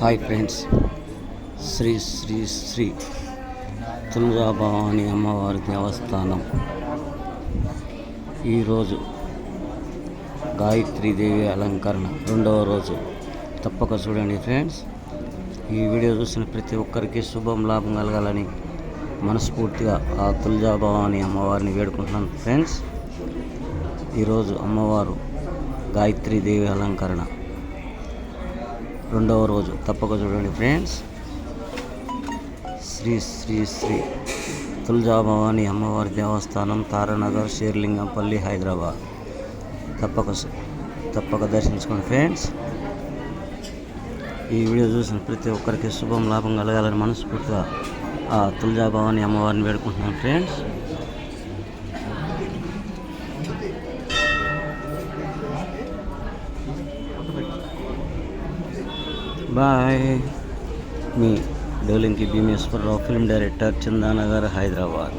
Hi friends Shri Shri Shri Tuljabhavani అమ్మవారి దేవస్థానం ఈరోజు గాయత్రీదేవి అలంకరణ రెండవ రోజు. తప్పక చూడండి ఫ్రెండ్స్. ఈ వీడియో చూసిన ప్రతి ఒక్కరికి శుభం లాభం కలగాలని మనస్ఫూర్తిగా ఆ తులజాభవాని అమ్మవారిని వేడుకుంటున్నాను ఫ్రెండ్స్. ఈరోజు అమ్మవారు గాయత్రీదేవి అలంకరణ రెండవ రోజు. తప్పక చూడండి ఫ్రెండ్స్. శ్రీ శ్రీ శ్రీ తులజాభవాని అమ్మవారి దేవస్థానం తారానగర్ షేర్లింగంపల్లి హైదరాబాద్. తప్పక తప్పక దర్శించుకోండి ఫ్రెండ్స్. ఈ వీడియో చూసిన ప్రతి ఒక్కరికి శుభం లాభం కలగాలని మనస్ఫూర్తిగా ఆ తులజాభవాని అమ్మవారిని వేడుకుంటున్నాను ఫ్రెండ్స్. బాయ్. మీ డోలింకి భీమేశ్వరరావు ఫిల్మ్ డైరెక్టర్ చందానగర్ హైదరాబాద్.